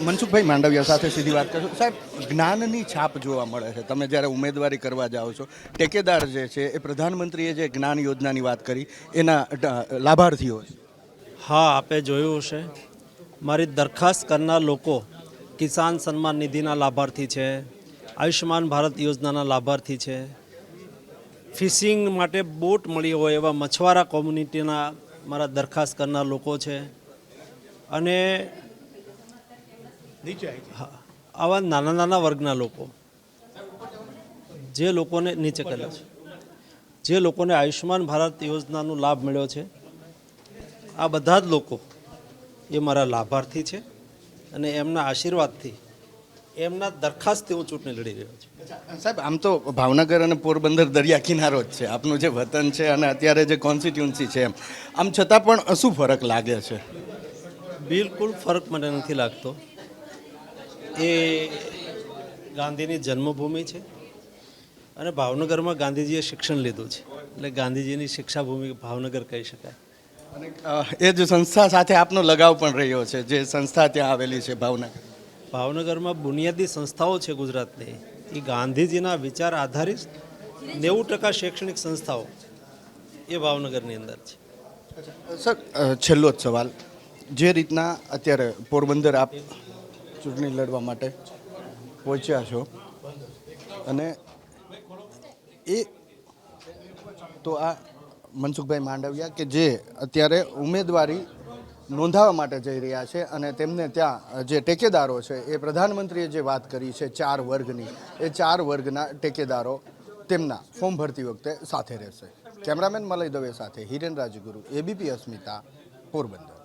મનસુખભાઈ માંડવિયા સાથે સીધી વાત કરશો. સાહેબ, જ્ઞાનની છાપ જોવા મળે છે. તમે જ્યારે ઉમેદવારી કરવા જાઓ છો, ટેકેદાર જે છે, એ પ્રધાનમંત્રીએ જે જ્ઞાન યોજનાની વાત કરી, એના લાભાર્થીઓ હા, આપે જોયું હશે. મારી દરખાસ્ત કરનાર લોકો કિસાન સન્માન નિધિના લાભાર્થી છે, આયુષ્યમાન ભારત યોજનાના લાભાર્થી છે. ફિશિંગ માટે બોટ મળી હોય એવા મછવારા કોમ્યુનિટીના મારા દરખાસ્ત કરનાર લોકો છે. અને હા, આવા નાના નાના વર્ગના લોકો જે લોકોને નીચે કરેલા છે જે લોકોને આયુષ્યમાન ભારત યોજનાનો લાભ મળ્યો છે આ બધા જ લોકો એ મારા લાભાર્થી છે અને એમના આશીર્વાદથી એમના દરખાસ્તથી હું ચૂંટણી લડી રહ્યો છું. સાહેબ આમ તો ભાવનગર અને પોરબંદર દરિયા કિનારો જ છે. આપનું જે વતન છે અને અત્યારે જે કોન્સ્ટિટ્યુન્સી છે એમ. આમ છતાં પણ શું ફરક લાગે છે? બિલકુલ ફરક મને નથી લાગતો. એ ગાંધીની જન્મભૂમિ છે અને ભાવનગરમાં ગાંધીજીએ શિક્ષણ લીધું છે. એટલે ગાંધીજીની શિક્ષાભૂમિ ભાવનગર કહી શકાય. અને એ જ સંસ્થા સાથે આપનો લગાવ પણ રહ્યો છે જે સંસ્થા ત્યાં આવેલી છે ભાવનગર? ભાવનગરમાં બુનિયાદી સંસ્થાઓ છે ગુજરાતની. એ ગાંધીજીના વિચાર આધારિત નેવું ટકા શૈક્ષણિક સંસ્થાઓ એ ભાવનગરની અંદર છે. સર છેલ્લો જ સવાલ. જે રીતના અત્યારે પોરબંદર આપ ચૂંટણી લડવા માટે પહોંચ્યા છો. અને એ તો આ મનસુખભાઈ માંડવિયા કે જે અત્યારે ઉમેદવારી નોંધાવવા માટે જઈ રહ્યા છે અને તેમને ત્યાં જે ટેકેદારો છે એ પ્રધાનમંત્રીએ જે વાત કરી છે ચાર વર્ગની, એ ચાર વર્ગના ટેકેદારો તેમના ફોર્મ ભરતી વખતે સાથે રહેશે. કેમેરામેન મલય દવે સાથે હિરેન રાજગુરુ, એબીપી અસ્મિતા, પોરબંદર.